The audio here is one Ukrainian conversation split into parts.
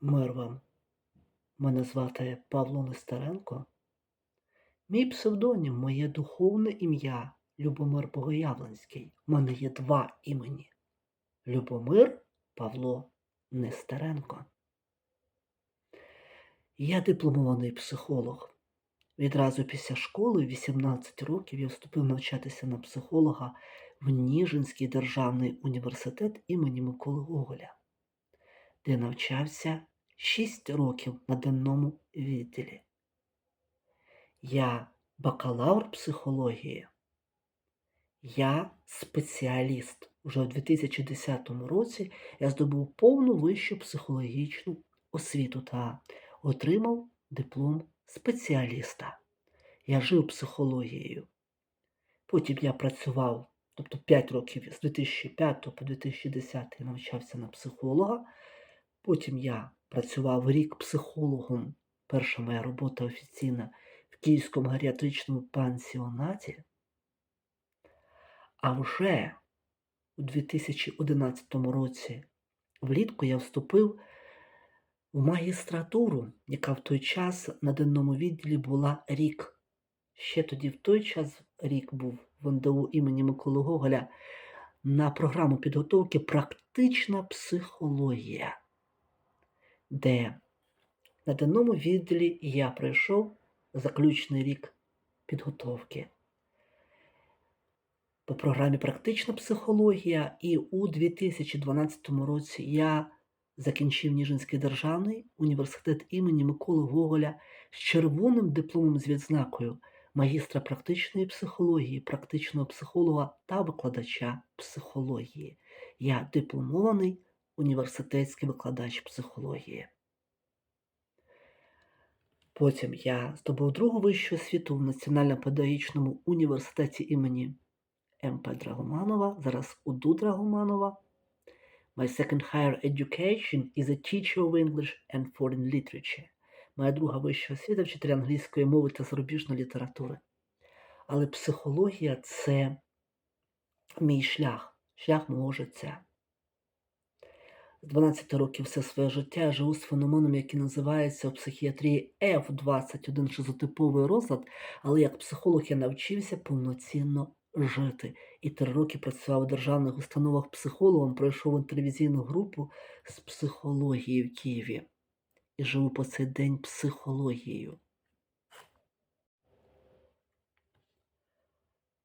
Мир вам. Мене звати Павло Нестеренко. Мій псевдонім, моє духовне ім'я Любомир Богоявленський. У мене є два імені. Любомир Павло Нестеренко. Я дипломований психолог. Відразу після школи, 18 років, я вступив навчатися на психолога в Ніжинський державний університет імені Миколи Гоголя, де навчався 6 років на денному відділі. Я бакалавр психології. Я спеціаліст. Вже у 2010 році я здобув повну вищу психологічну освіту та отримав диплом спеціаліста. Я жив психологією. Потім я працював, тобто 5 років з 2005 по 2010 я навчався на психолога. Потім я працював рік психологом. Перша моя робота офіційна в Київському геріатричному пансіонаті. А вже у 2011 році влітку я вступив в магістратуру, яка в той час на денному відділі була рік. Ще тоді в той час рік був в НДУ імені Миколи Гоголя на програму підготовки Практична психологія, де на денному відділі я пройшов заключний рік підготовки по програмі Практична психологія, і у 2012 році я закінчив Ніжинський державний університет імені Миколи Гоголя з червоним дипломом з відзнакою магістра практичної психології, практичного психолога та викладача психології. Я дипломований університетський викладач психології. Потім я здобув другу вищу освіту в Національно-педагогічному університеті імені МП Драгоманова, зараз УДУ Драгоманова. My second higher education is a teacher of English and foreign literature. Моя друга вища освіта вчитель англійської мови та зарубіжної літератури. Але психологія це мій шлях, шлях мого життя. З 12 років все своє життя я живу з феноменом, який називається у психіатрії F21 шизотиповий розлад, але як психолог я навчився повноцінно жити. І три роки працював у державних установах психологом, пройшов телевізійну групу з психології в Києві. І живу по цей день психологією.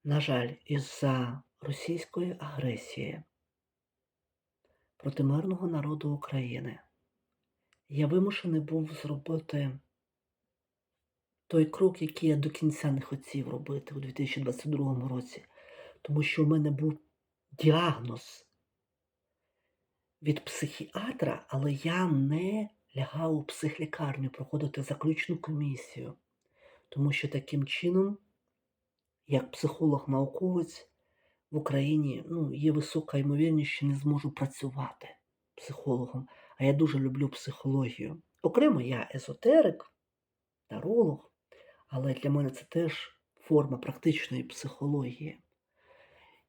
На жаль, із-за російської агресії проти мирного народу України. Я вимушений був зробити той крок, який я до кінця не хотів робити у 2022 році, тому що в мене був діагноз від психіатра, але я не лягав у психлікарню проходити заключну комісію, тому що таким чином, як психолог-науковець в Україні ну, є висока ймовірність, що не зможу працювати психологом, а я дуже люблю психологію. Окремо, я езотерик, таролог, але для мене це теж форма практичної психології.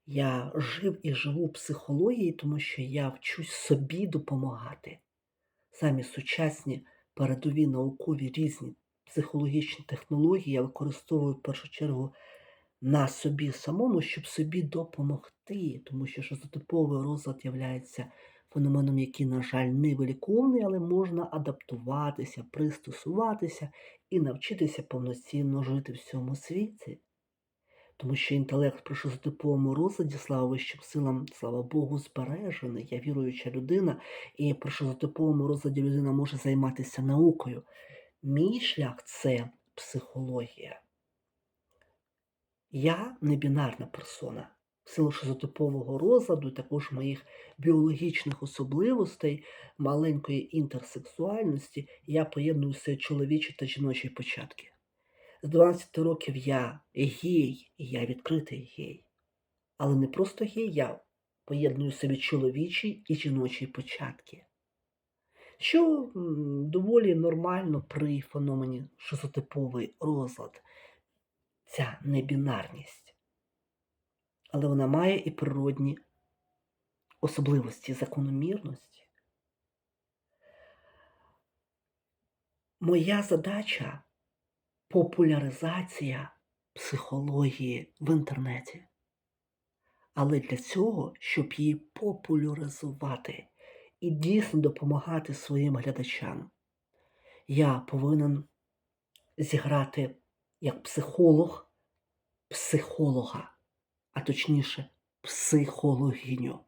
Я жив і живу психології, тому що я вчусь собі допомагати. Самі сучасні передові наукові різні психологічні технології я використовую в першу чергу на собі самому, щоб собі допомогти, тому що шизотиповий розлад є феноменом, який, на жаль, не виліковний, але можна адаптуватися, пристосуватися і навчитися повноцінно жити в цьому світі. Тому що інтелект при шизотиповому розладі, слава вищим силам, слава Богу, збережений. Я віруюча людина, і при шизотиповому розладі людина може займатися наукою. Мій шлях це психологія. Я не бінарна персона. В силу шизотипового розладу, також моїх біологічних особливостей, маленької інтерсексуальності, я поєдную все чоловічі та жіночі початки. З 12 років я гей, і я відкритий гей. Але не просто гей, я поєдную собі чоловічі і жіночі початки. Що доволі нормально при феномені шизотиповий розлад, ця небінарність. Але вона має і природні особливості закономірності. Моя задача популяризація психології в інтернеті. Але для цього, щоб її популяризувати і дійсно допомагати своїм глядачам, я повинен зіграти як психолог психолога, а точніше, психологиню,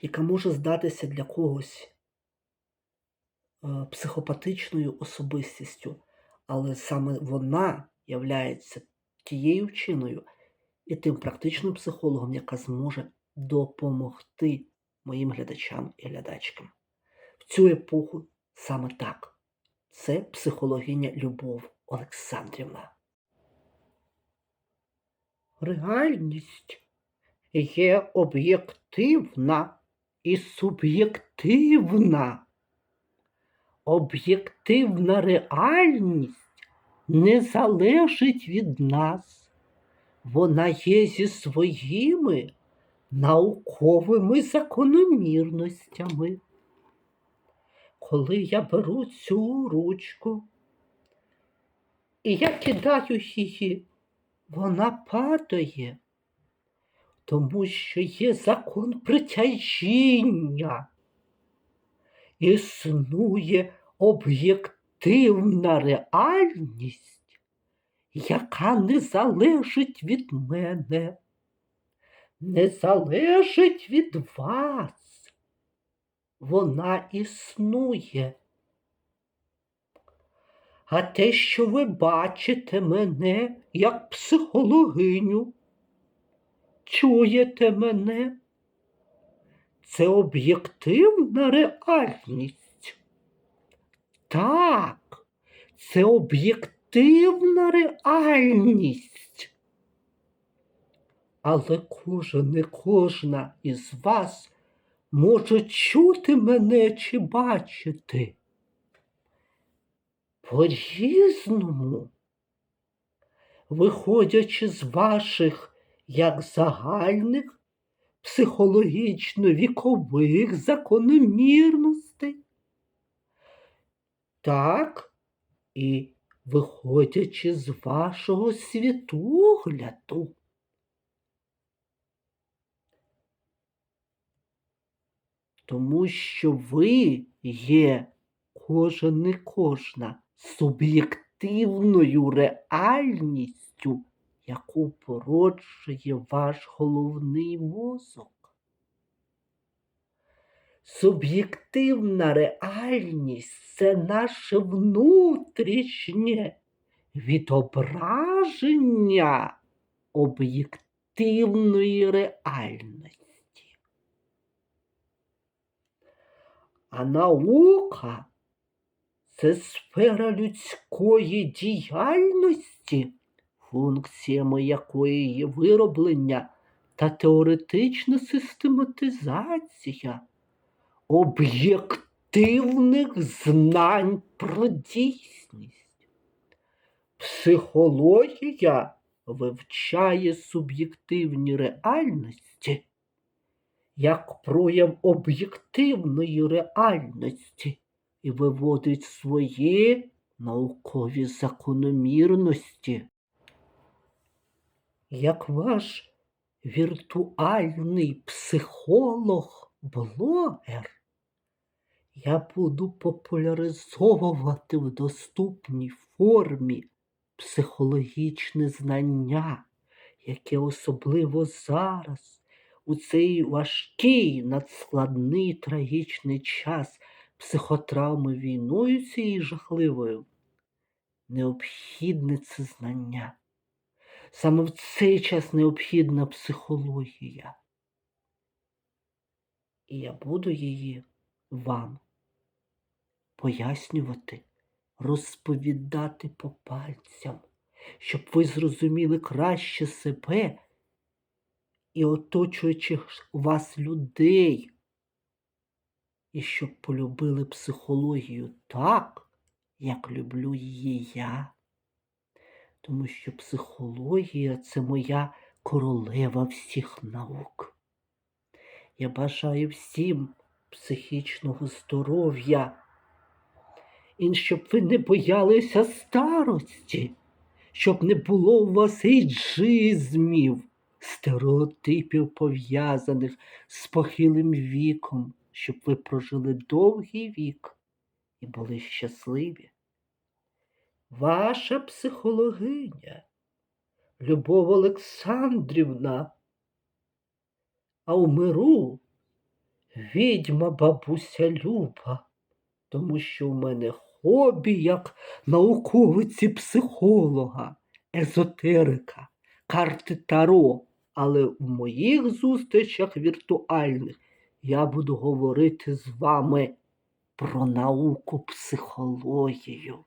яка може здатися для когось е, психопатичною особистістю, але саме вона являється тією вчиною і тим практичним психологом, яка зможе допомогти моїм глядачам і глядачкам. В цю епоху саме так. Це психологиня Любов Олександрівна. Реальність є об'єктивна і суб'єктивна. Об'єктивна реальність не залежить від нас. Вона є зі своїми науковими закономірностями. Коли я беру цю ручку і я кидаю її, вона падає, тому що є закон притяжіння. Існує об'єктивна реальність, яка не залежить від мене, не залежить від вас. Вона існує. А те, що ви бачите мене як психологиню, чуєте мене, це об'єктивна реальність. Так, це об'єктивна реальність. Але кожен і кожна із вас може чути мене чи бачити по-різному, виходячи з ваших як загальних психологічно-вікових закономірностей, так і виходячи з вашого світогляду. Тому що ви є кожен і кожна суб'єктивною реальністю, яку породжує ваш головний мозок. Суб'єктивна реальність це наше внутрішнє відображення об'єктивної реальності. А наука це сфера людської діяльності, функціями якої є вироблення та теоретична систематизація об'єктивних знань про дійсність. Психологія вивчає суб'єктивні реальності як прояв об'єктивної реальності і виводить свої наукові закономірності. Як ваш віртуальний психолог-блогер, я буду популяризовувати в доступній формі психологічне знання, яке особливо зараз, у цей важкий, надскладний трагічний час психотравми війною цією жахливою, необхідне це знання. Саме в цей час необхідна психологія. І я буду її вам пояснювати, розповідати по пальцям, щоб ви зрозуміли краще себе і оточуючих вас людей, і щоб полюбили психологію так, як люблю її я. Тому що психологія це моя королева всіх наук. Я бажаю всім психічного здоров'я І щоб ви не боялися старості, щоб не було у вас ейджизмів, стереотипів, пов'язаних з похилим віком, щоб ви прожили довгий вік і були щасливі. Ваша психологиня, Любов Олександрівна, а у миру відьма бабуся Люба, тому що у мене хобі як науковиці психолога, езотерика, карти Таро. Але в моїх зустрічах віртуальних я буду говорити з вами про науку психологію.